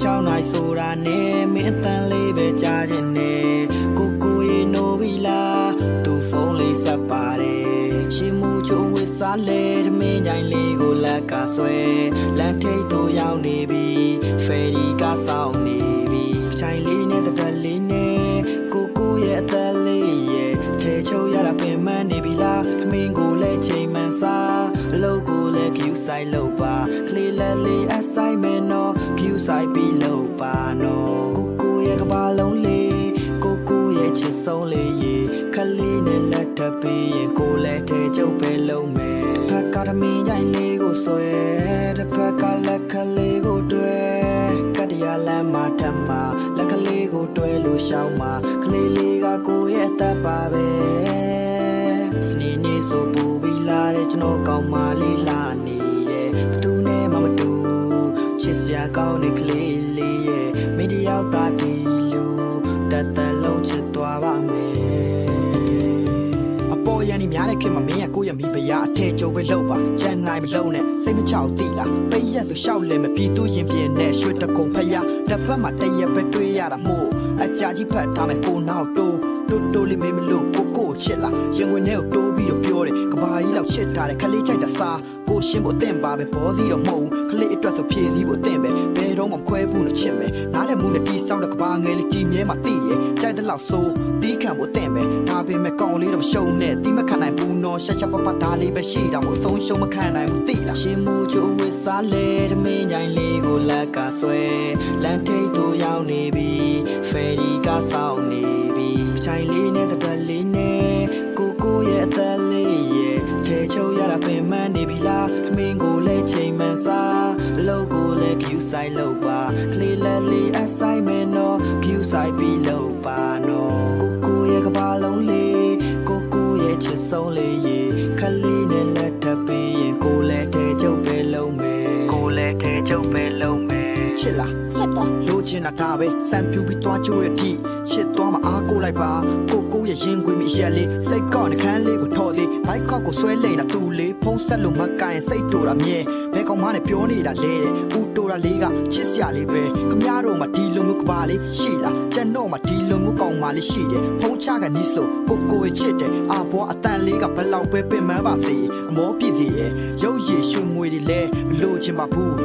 6နိုင်ဆိုတာနဲ့မင်းအတန်လေးပဲကြားခြင်းနဲ့ကိုကိုရေနိုဘီလာသူဖုန်းလေးဆက်ပါတယ်ရှင်မူချိုဝစ်စားလေတမင်းကြိုင်လေးကိုလက်ကဆွဲလမ်းထိပ်တို့ရောက်နေပြီဖယ်ရီကစောင်းနေပြီချိုင်လေးနဲ့တတက်လေးနဲ့ကိုကိုရဲ့အသက်လေးရဲ့ထဲချုပ်ရတာပင်မနေပြီလားတမင်းကိုလည်းချိန်မှန်စားအလုပ်ကိုလည်း view site လုပ်ပါကလေးလက်လေး assignment တော့ view site ပြီးလုပ်ပါနော်ကိုကိုရဲ့ကဘာလုံးလေးကိုကိုရဲ့ချစ်ဆုံးလေးရေခလေးနဲ့လက်ထပ်ပြီးရင်ကိုလည်းထဲချုပ်ပဲလုံးမယ်တစ်ဖက်ကတမင်းကြိုင်လေးကိုဆွဲတစ်ဖက်ကလက်ခလေးကိုတွဲကတရလမ်းမှာထပ်မှာလက်ကလေးကိုတွဲလို့ရှောင်းမှာကလေးလေးကကိုရဲ့အသက်ပါပဲ မိတယောက်သားဒီလူတတ်တလုံးချစ်သွားပါမယ်အပေါ်ရန်ဒီများတဲ့ခင်မမင်းရကိုယ့်ရမိဖရားအထည်ကျုပ်ပဲလှုပ်ပါကြံနိုင်မလုံးနဲ့စိတ်မချောက်တိလားပိတ်ရက်ဆိုရှောက်လဲမပြီးသူရင်ပြင်းနဲ့ရွှေတကုံဖရားတစ်ဖက်မှာတရက်ပဲတွေးရတာမို့အကြာကြီးဖတ်ထားမယ်ကိုနောက်တိုးတိုးတိုးလေးမင်းမလို့ကိုကိုချစ်လားရင်ဝင်ထဲကိုတိုးပြီးတော့ပြောတယ်ကဘာကြီးလောက်ချစ်ထားတယ်ခလေးကြိုက်တာစား ကိုရှင်းဖို့တင့်ပါပဲဘောစီတော့မဟုတ်ဘူးခလေးအတွက်ဆိုဖြည့်စည်းဖို့တင့်ပဲဘယ်တော့မှခွဲဘူးလို့ချစ်မယ်နားလည်းမှုနဲ့တီးဆောက်တဲ့ကဘာငယ်လေးတီမြဲမှာတည်ရဲ့ကြိုက်တဲ့လောက်ဆိုးတီးခံဖို့တင့်ပဲဒါပေမဲ့ကောင်လေးတော့မရှုံနဲ့တီးမခံနိုင်ဘူးနော်ရှက်ရှက်ပပဒါလေးပဲရှိတာမို့အဆုံးရှုံးမခံနိုင်ဘူးသိလားရှင်မူချိုဝစ်စားလေတမင်းကြိုင်လေးကိုလက်ကဆွဲလမ်းထိပ်တို့ရောက်နေပြီဖယ်ရီကစော လုပ်ကိုလည်း view site လုပ်ပါကလေးလက်လေး assignment တော့ view site ပြီးလုပ်ပါ ချစ်လားချစ်တယ်လိုချင်တာဒါပဲစံပြူပြီးသွားချိုးတဲ့အထိရှစ်သွားမအားကိုလိုက်ပါကိုကိုရဲ့ရင်ခွေမိရက်လေးစိတ်ကောက်နှခမ်းလေးကိုထော်လေးဘိုက်ကောက်ကိုဆွဲလိမ့်တာသူ့လေးဖုံးဆက်လို့မကရင်စိတ်တူတာမြဲဘဲကောင်မနဲ့ပြောနေတာလဲတဲ့ဦးတူတာလေးကချစ်စရာလေးပဲခမရတော့မှဒီလိုမျိုးကပါလေးရှိလားကျန်တော့မှဒီလိုမျိုးကောင်မလေးရှိတယ်ဖုံးချကနီးဆိုကိုကိုရဲ့ချစ်တယ်အာဘောအတန်လေးကဘလောက်ပဲပင်မပါစေအမောပြည့်စီရဲ့ရုပ်ရည်ရွှေငွေတွေလဲမလိုချင်ပါဘူး